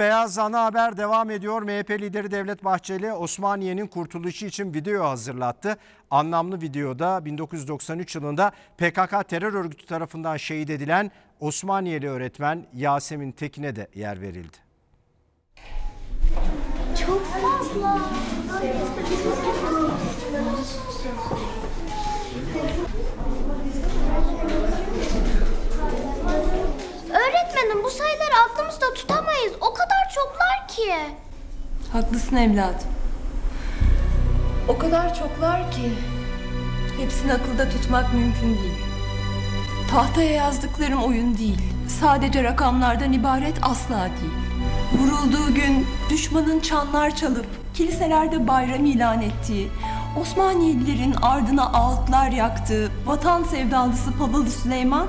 Beyaz ana haber devam ediyor. MHP lideri Devlet Bahçeli Osmaniye'nin kurtuluşu için video hazırlattı. Anlamlı videoda 1993 yılında PKK terör örgütü tarafından şehit edilen Osmaniyeli öğretmen Yasemin Tekin'e de yer verildi. Çok fazla. Öğretmenim bu sayıları aklımızda tutamayız. O kadar çoklar ki. Haklısın evladım. O kadar çoklar ki hepsini akılda tutmak mümkün değil. Tahtaya yazdıklarım oyun değil. Sadece rakamlardan ibaret asla değil. Vurulduğu gün düşmanın çanlar çalıp kiliselerde bayram ilan ettiği, Osmaniyelilerin ardına ağıtlar yaktığı vatan sevdalısı Palalı Süleyman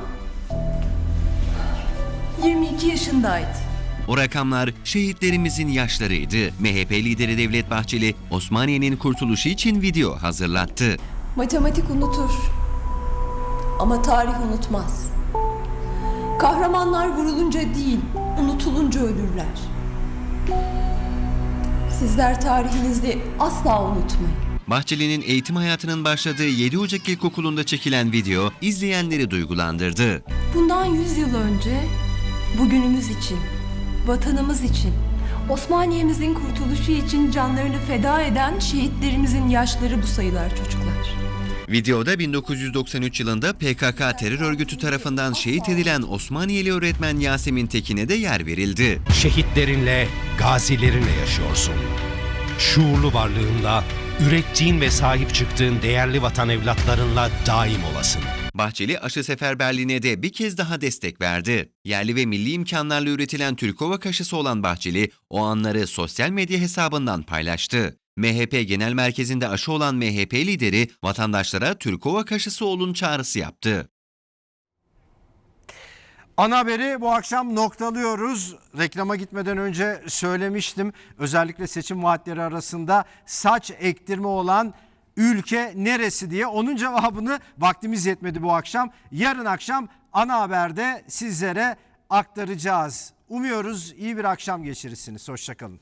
22 yaşındaydı. O rakamlar şehitlerimizin yaşlarıydı. MHP lideri Devlet Bahçeli, Osmaniye'nin kurtuluşu için video hazırlattı. Matematik unutur. Ama tarih unutmaz. Kahramanlar vurulunca değil, unutulunca ölürler. Sizler tarihinizi asla unutmayın. Bahçeli'nin eğitim hayatının başladığı 7 Ocak İlkokulu'nda çekilen video izleyenleri duygulandırdı. Bundan 100 yıl önce bugünümüz için, vatanımız için, Osmaniye'mizin kurtuluşu için canlarını feda eden şehitlerimizin yaşları bu sayılar çocuklar. Videoda 1993 yılında PKK terör örgütü tarafından şehit edilen Osmaniyeli öğretmen Yasemin Tekin'e de yer verildi. şehitlerinle, gazilerinle yaşıyorsun. Şuurlu varlığınla, ürettiğin ve sahip çıktığın değerli vatan evlatlarınla daim olasın. Bahçeli aşı seferberliğine de bir kez daha destek verdi. Yerli ve milli imkanlarla üretilen Türkova kaşısı olan Bahçeli o anları sosyal medya hesabından paylaştı. MHP Genel Merkezi'nde aşı olan MHP lideri vatandaşlara Türkova kaşısı olun çağrısı yaptı. Ana haberi bu akşam noktalıyoruz. Reklama gitmeden önce söylemiştim. Özellikle seçim vaatleri arasında saç ektirme olan ülke neresi diye. Onun cevabını vaktimiz yetmedi bu akşam. Yarın akşam ana haberde sizlere aktaracağız. Umuyoruz iyi bir akşam geçirirsiniz. Hoşçakalın.